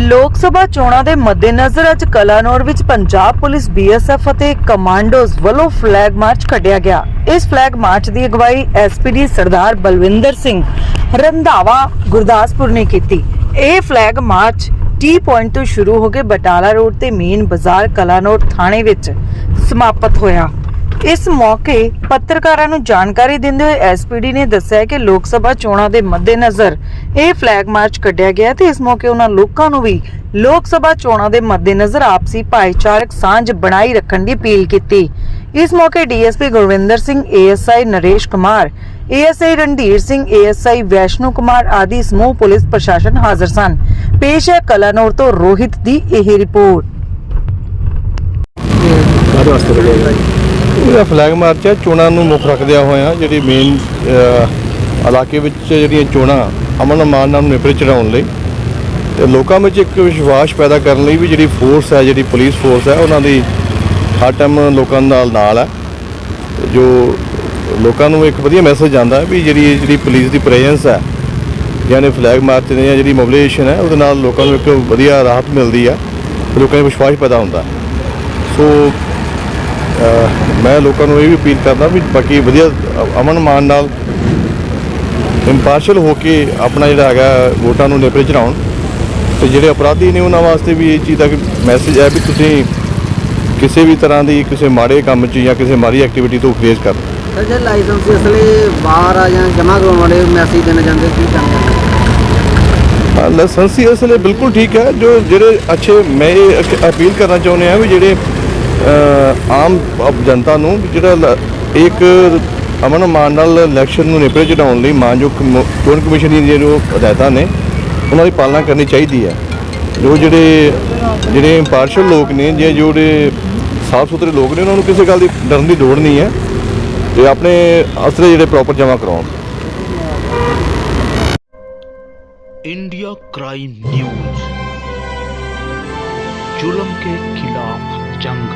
ਸਭਾ ਚੋਣਾਂ ਦੇ ਮੱਦੇਨਜ਼ਰ ਅੱਜ ਕਲਾਨੌਰ ਵਿੱਚ ਪੰਜਾਬ ਪੁਲਿਸ ਬੀਐਸਐਫ ਅਤੇ ਕਮਾਂਡੋਜ਼ ਵੱਲੋਂ ਫਲੈਗ ਮਾਰਚ ਕੱਢਿਆ ਗਿਆ। ਇਸ ਫਲੈਗ ਮਾਰਚ ਦੀ ਅਗਵਾਈ ਐਸਪੀਡੀ ਸਰਦਾਰ ਬਲਵਿੰਦਰ ਸਿੰਘ ਰੰਧਾਵਾ ਗੁਰਦਾਸਪੁਰ ਨੇ ਕੀਤੀ। ਇਹ ਫਲੈਗ ਮਾਰਚ ਟੀ ਪੁਆਇੰਟ ਤੋਂ ਸ਼ੁਰੂ ਹੋ ਕੇ ਬਟਾਲਾ ਰੋਡ ਤੇ ਮੇਨ ਬਾਜ਼ਾਰ ਕਲਾਨੌਰ ਥਾਣੇ ਵਿੱਚ ਸਮਾਪਤ ਹੋਇਆ। ਇਸ ਮੌਕੇ ਪੱਤਰਕਾਰਾਂ ਨੂੰ ਜਾਣਕਾਰੀ ਦਿੰਦੇ ਹੋਏ ਐਸਪੀਡੀ ਨੇ ਦੱਸਿਆ ਕਿ ਲੋਕ ਸਭਾ ਚੋਣਾਂ ਦੇ ਮੱਦੇਨਜ਼ਰ ਇਹ ਫਲੈਗ ਮਾਰਚ ਕੱਢਿਆ ਗਿਆ ਤੇ ਇਸ ਮੌਕੇ ਉਹਨਾਂ ਲੋਕਾਂ ਨੂੰ ਵੀ ਲੋਕ ਸਭਾ ਚੋਣਾਂ ਦੇ ਮੱਦੇਨਜ਼ਰ ਆਪਸੀ ਭਾਈਚਾਰਕ ਸਾਂਝ ਬਣਾਈ ਰੱਖਣ ਦੀ ਅਪੀਲ ਕੀਤੀ। ਇਸ ਮੌਕੇ DSP Gurvinder Singh, ASI Naresh Kumar, ASI Randhir Singh, ASI Vaishnu Kumar ਆਦਿ ਸਮੂਹ ਪੁਲਿਸ ਪ੍ਰਸ਼ਾਸਨ ਹਾਜ਼ਰ ਸਨ। ਪੇਸ਼ ਹੈ ਕਲਾਨੌਰ ਤੋਂ ਰੋਹਿਤ ਦੀ ਇਹ ਰਿਪੋਰਟ। ਇਹਦਾ ਫਲੈਗ ਮਾਰਚ ਹੈ ਚੋਣਾਂ ਨੂੰ ਮੁੱਖ ਰੱਖਦਿਆਂ ਹੋਇਆਂ ਜਿਹੜੀ ਮੇਨ ਇਲਾਕੇ ਵਿੱਚ ਜਿਹੜੀਆਂ ਚੋਣਾਂ ਅਮਨ ਅਮਾਨ ਨਾਲ ਨਿਪਰੇ ਚੜਾਉਣ ਲਈ ਤੇ ਲੋਕਾਂ ਵਿੱਚ ਇੱਕ ਵਿਸ਼ਵਾਸ ਪੈਦਾ ਕਰਨ ਲਈ ਵੀ ਜਿਹੜੀ ਫੋਰਸ ਹੈ, ਜਿਹੜੀ ਪੁਲਿਸ ਫੋਰਸ ਹੈ, ਉਹਨਾਂ ਦੀ ਹਰ ਟਾਈਮ ਲੋਕਾਂ ਨਾਲ ਨਾਲ ਹੈ। ਜੋ ਲੋਕਾਂ ਨੂੰ ਇੱਕ ਵਧੀਆ ਮੈਸੇਜ ਜਾਂਦਾ ਵੀ ਜਿਹੜੀ ਜਿਹੜੀ ਪੁਲਿਸ ਦੀ ਪ੍ਰੈਜ਼ੈਂਸ ਹੈ, ਯਾਨੀ ਫਲੈਗ ਮਾਰਚ ਨੇ ਜਿਹੜੀ ਮੋਬਿਲਾਈਜੇਸ਼ਨ ਹੈ, ਉਹਦੇ ਨਾਲ ਲੋਕਾਂ ਨੂੰ ਇੱਕ ਵਧੀਆ ਰਾਹਤ ਮਿਲਦੀ ਆ ਲੋਕਾਂ 'ਚ ਵਿਸ਼ਵਾਸ ਪੈਦਾ ਹੁੰਦਾ। ਸੋ ਮੈਂ ਲੋਕਾਂ ਨੂੰ ਇਹ ਵੀ ਅਪੀਲ ਕਰਦਾ ਵੀ ਬਾਕੀ ਵਧੀਆ ਅਮਨ ਮਾਨ ਨਾਲ ਇੰਪਾਰਸ਼ਲ ਹੋ ਕੇ ਆਪਣਾ ਜਿਹੜਾ ਹੈਗਾ ਵੋਟਾਂ ਨੂੰ ਨੇਪਰੇ ਚੜਾਉਣ ਤੇ ਜਿਹੜੇ ਅਪਰਾਧੀ ਨੇ ਉਹਨਾਂ ਵਾਸਤੇ ਵੀ ਇਹ ਚੀਜ਼ ਦਾ ਮੈਸੇਜ ਹੈ ਵੀ ਤੁਸੀਂ ਕਿਸੇ ਵੀ ਤਰ੍ਹਾਂ ਦੀ ਕਿਸੇ ਮਾੜੇ ਕੰਮ 'ਚ ਜਾਂ ਕਿਸੇ ਮਾੜੀ ਐਕਟੀਵਿਟੀ ਤੋਂ ਗਰੇਜ਼ ਕਰ। ਸਰ ਜੇ ਲਾਇਸੈਂਸ ਇਸ ਲਈ ਬਾਹਰ ਆ ਜਾਂ ਜਮ੍ਹਾਂ ਕਰਵਾਉਣ ਵਾਲੇ ਮੈਸੇਜ ਦੇਣਾ ਚਾਹੁੰਦੇ ਕੀ ਚਾਹੁੰਦੇ ਲਾਇਸੈਂਸੀ ਇਸ ਲਈ ਬਿਲਕੁਲ ਠੀਕ ਹੈ ਜੋ ਜਿਹੜੇ ਅੱਛੇ ਮੈਂ ਅਪੀਲ ਕਰਨਾ ਚਾਹੁੰਦੇ ਆ ਵੀ ਜਿਹੜੇ ਆਮ ਅਪ- ਜਨਤਾ ਨੂੰ ਵੀ ਜਿਹੜਾ ਲ- ਇੱਕ ਅਮਨ ਮਾਨ ਨਾਲ ਇਲੈਕਸ਼ਨ ਨੂੰ ਨਿਪਰੇ ਚੜਾਉਣ ਲਈ ਮਾਨਯੋਗ ਕਮੋ- ਚੋਣ ਕਮਿਸ਼ਨ ਦੀ ਜਿਹੜੀਆਂ ਹਦਾਇਤਾਂ ਨੇ ਉਹਨਾਂ ਦੀ ਪਾਲਣਾ ਕਰਨੀ ਚਾਹੀਦੀ ਹੈ ਜੋ ਜਿਹੜੇ ਜਿਹੜੇ ਇੰਪਾਰਸ਼ਲ ਲੋਕ ਨੇ ਜਾਂ ਜਿਹੜੇ ਸਾਫ ਸੁਥਰੇ ਲੋਕ ਨੇ ਉਹਨਾਂ ਨੂੰ ਕਿਸੇ ਗੱਲ ਦੀ ਡਰਨ ਦੀ ਲੋੜ ਨਹੀਂ ਹੈ ਤੇ ਆਪਣੇ ਅਸਲੇ ਜਿਹੜੇ ਪ੍ਰੋਪਰ ਜਮ੍ਹਾਂ ਕਰਾਉਣ इंडिया क्राइम न्यूज जुल्म के खिलाफ जंग